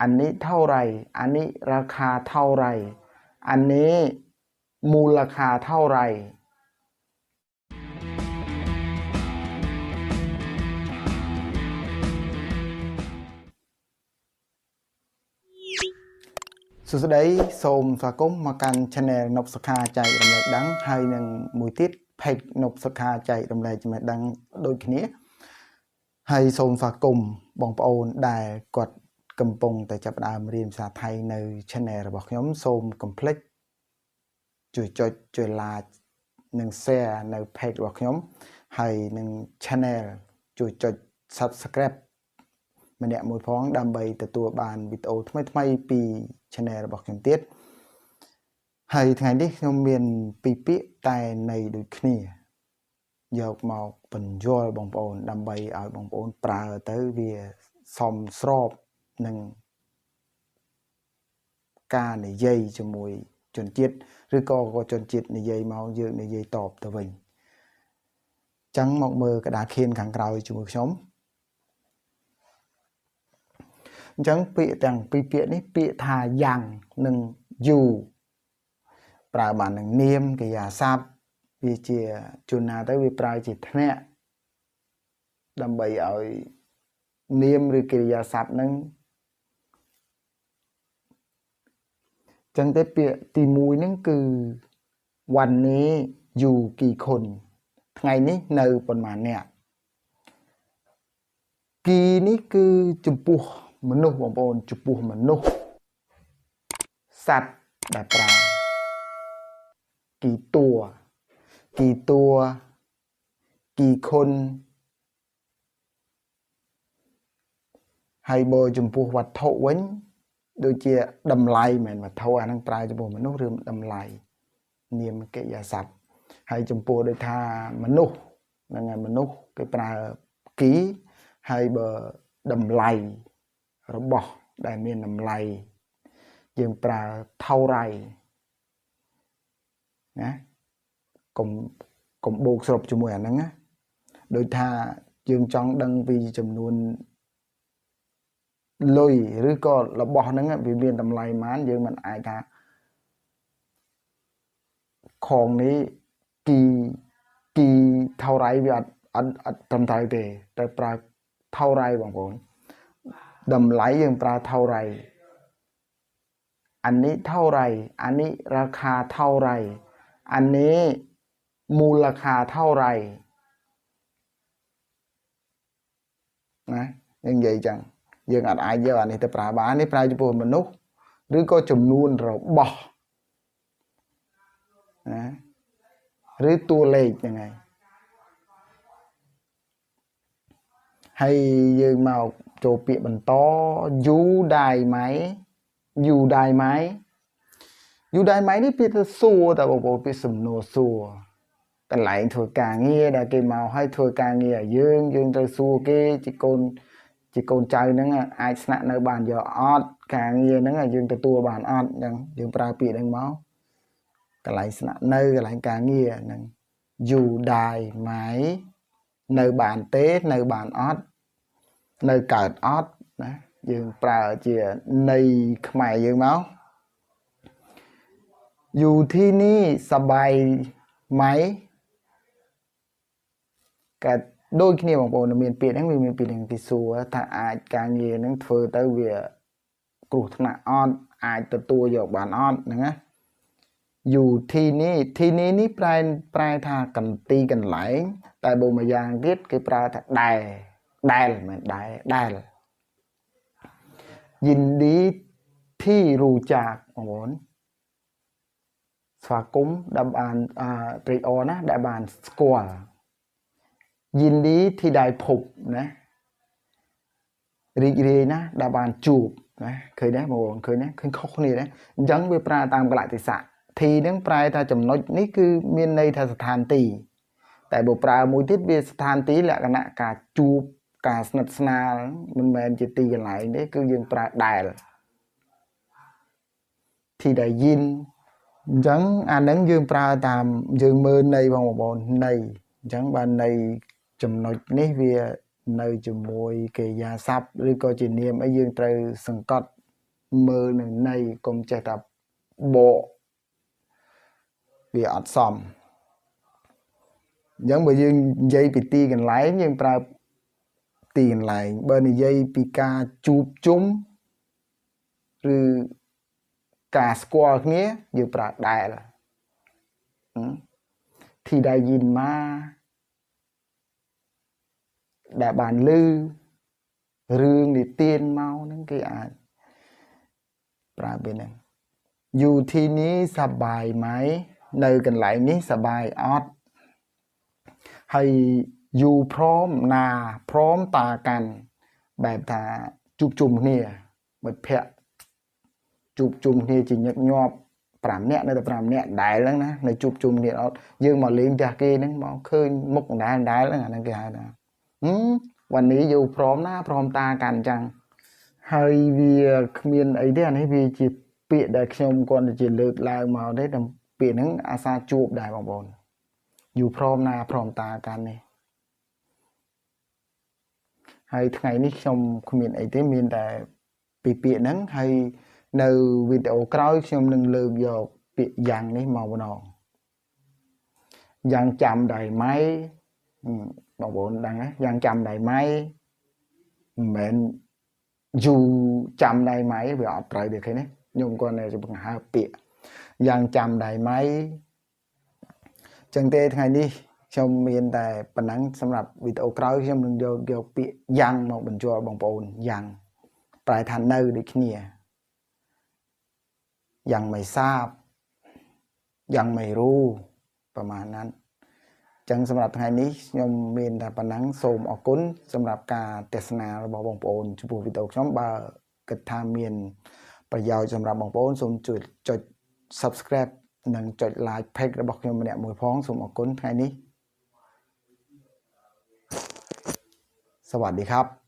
อันนี้เท่าไหร่ อันนี้ราคาเท่าไหร่ อันนี้มูลค่าเท่าไหร่ សួស្តីសូមស្វាគមន៍មកកាន់ Channel នប់សុខាចែករំលែកដឹងហើយនឹងមួយទៀត Page នប់សុខាចែករំលែកចំណេះដឹងដូចគ្នាហើយសូមស្វាគមន៍បងប្អូនដែលគាត់ កំពុងតែចាប់ផ្ដើមរៀនភាសាថៃនៅ Channel របស់ខ្ញុំសូមកុំភ្លេចជួយចុចជួយ like និង share នៅ Page របស់ខ្ញុំហើយនឹង Channel ជួយចុច Subscribe ម្នាក់មួយផងដើម្បីទទួលបានវីដេអូថ្មីៗពី channel របស់ខ្ញុំទៀតហើយថ្ងៃនេះខ្ញុំមានពីរពាក្យតែនៃដូចគ្នាយកមកបញ្យល់បងប្អូន ដើម្បីឲ្យបងប្អូនប្រើទៅវាសមស្រប និងការនិយាយជាមួយជនជាតិឬក៏ក៏ជនជាតិនិយាយមកយើងនិយាយតបទៅវិញចឹងមកមើលកដាខៀនខាងក្រោយជាមួយខ្ញុំអញ្ចឹងពាក្យទាំងពីរពាក្យនេះពាក្យថាយ៉ាងនិងយូប្រើបាននឹងនាមកយាស័ព្ទវាជាជួនណាទៅវាប្រើជាធ្នាក់ដើម្បីឲ្យនាមឬកិរិយាសព្ទនឹង ចឹងទៅពាក្យទី1ហ្នឹងគឺវ៉ាន់នេះយូគីខុនថ្ងៃនេះនៅប៉ុន្មានអ្នកគីនេះគឺចំពោះមនុស្សបងប្អូនចំពោះមនុស្សសត្វដែលប្រើគីតួគីតួគីខុនហើយបើចំពោះវត្ថុវិញ ដូចជាតម្លៃមិនវត្ថុអាហ្នឹងប្រើចំពោះមនុស្សឬតម្លៃនាមកិរិយាសព្ទហើយចំពោះដូចថាមនុស្សហ្នឹងហើយមនុស្សគេប្រើគីហើយបើតម្លៃរបស់ដែលមានតម្លៃយើងប្រើថៅរៃណាកុំកុំបូកស្របជាមួយអាហ្នឹងណាដូចថាយើងចង់ដឹងពីចំនួន លុយឬក៏របស់ហ្នឹងវាមានតម្លៃប៉ុន្មានយើងមិនអាចថាខងនេះគីគីថៅរៃវាអត់អត់អត់ត្រឹមត្រូវទេតែប្រើថៅរៃបងប្អូនតម្លៃយើងប្រើថៅរៃអានេះថៅរៃអានេះរាខាថៅរៃអានេះមូលខាថៅរៃណាយើងនិយាយចឹង យើងអាចអាចយកអានេះទៅប្រើបាននេះប្រើចំពោះមនុស្សឬក៏ចំនួនរបស់ណាឬតួលេខហ្នឹងហើយហើយយើងមកចូលពាក្យបន្តយូដៃម៉ៃយូដៃម៉ៃយូដៃម៉ៃនេះពាក្យទៅសួរតើបងប្អូនពាក្យសំណួរសួរកន្លែងធ្វើការងារដែលគេមកឲ្យធ្វើការងារឲ្យយើងយើងត្រូវសួរគេជាកូន ជាកូនចៅហ្នឹងអាចស្នាក់នៅបានយកអត់ការងារហ្នឹងយើងទទួលបានអត់អញ្ចឹងយើងប្រើពាក្យហ្នឹងមកកន្លែងស្នាក់នៅកន្លែងការងារហ្នឹងយូដាយម៉ៃនៅបានទេនៅបានអត់នៅកើតអត់ណាយើងប្រើជានៃខ្មែរយើងមកយូធីនេះសបាយម៉ៃកើត ដូចគ្នាបងប្អូនមានពាក្យហ្នឹងវាមានពាក្យហ្នឹងគេសួរថាអាចការងារហ្នឹងធ្វើទៅវាគ្រោះថ្នាក់អត់អាចទទួលយកបានអត់ហ្នឹងណាយូធីនេះធីនេះនេះប្រែប្រែថាកន្ទីកន្លែង តែបើមួយយ៉ាងទៀតគេប្រើថាដែរដែលមិនដែរដែលយិនឌីធីរੂចាកបងប្អូនស្វាគមន៍ដែលបានត្រេកអរណាដែលបានស្គាល់ ยินดีที่ได้พบណារីករាយណាដែលបានជួបណាឃើញដែរបងប្អូនឃើញណាឃើញខុសគ្នាដែរអញ្ចឹងវាប្រើតាមកលៈទេសៈធីនឹងប្រែថាចំណុចនេះគឺមានន័យថាស្ថានទីតែបើប្រើមួយទៀតវាស្ថានទីលក្ខណៈការជួបការស្និទ្ធស្នាលមិនមែនជាទីកន្លែងទេគឺយើងប្រើដែលទីដែលយិនអញ្ចឹងអានឹងយើងប្រើតាមយើងមើលនៃបងប្អូននៃអញ្ចឹងបាននៃ ចំណុចនេះវានៅជាមួយកិរិយាសព្ទឬក៏ជានាមអីយើងត្រូវសង្កត់មើលនឹងន័យកុំចេះតែបកវាអត់សមអញ្ចឹងបើយើងនិយាយពីទីកន្លែងយើងប្រើទីកន្លែងបើនិយាយពីការជួបជុំឬការស្គាល់គ្នាយើងប្រើដែលទីដែលយីនម៉ា ដែលបានលឺរឿងនិទានមកហ្នឹងគេអាចប្រើពាក្យហ្នឹងយូធីនេះសបាយម៉ៃនៅកន្លែងនេះសបាយអត់ហើយយូព្រមណាព្រមតាកាន់បែបថាជួបជុំគ្នាមិត្តភ័ក្តិជួបជុំគ្នាជាញឹកញាប់5នាក់នៅតែ5នាក់ដែលហ្នឹងណានៅជួបជុំគ្នាអត់យើងមកលេងផ្ទះគេហ្នឹងមកឃើញមុខដដែលដដែលហ្នឹងអាហ្នឹងគេហៅថា วันนี้อยู่พร้อมណាพร้อมតាកាន់អញ្ចឹងហើយវាគ្មានអីទេអានេះវាជាពាក្យដែលខ្ញុំគាត់ជាលើកឡើងមកទេតែពាក្យហ្នឹងអាសាជួបដែរបងប្អូនอยู่พร้อมណាพร้อมតាកាន់នេះហើយថ្ងៃនេះខ្ញុំគ្មានអីទេមានតែពីពាក្យហ្នឹងហើយនៅវីដេអូក្រោយខ្ញុំនឹងលើកយកពាក្យយ៉ាងនេះមកម្ដងយ៉ាងចាំដៃម៉ៃ បងប្អូនដឹងណាយ៉ាងចាំដៃម៉ៃមិនមែនយូចាំដៃម៉ៃវាអត់ត្រូវទេឃើញទេខ្ញុំគាត់នៅបង្ហើពាក្យយ៉ាងចាំដៃម៉ៃចឹងទេថ្ងៃនេះខ្ញុំមានតែប៉ុណ្ណឹងសម្រាប់វីដេអូក្រោយខ្ញុំនឹងយកយកពាក្យយ៉ាងមកបញ្ចូលបងប្អូនយ៉ាងប្រែថានៅដូចគ្នាយ៉ាងไม่ทราบយ៉ាងไม่รู้ប្រហែលហ្នឹង ចឹងសម្រាប់ថ្ងៃនេះខ្ញុំមានតែប៉ុណ្ណឹងសូមអរគុណសម្រាប់ការទស្សនារបស់បងប្អូនចំពោះវីដេអូខ្ញុំបើគិតថាមានប្រយោជន៍សម្រាប់បងប្អូនសូមជួយចុច Subscribe និងចុច Like Page របស់ខ្ញុំម្នាក់មួយផងសូមអរគុណថ្ងៃនេះសวัสดีครับ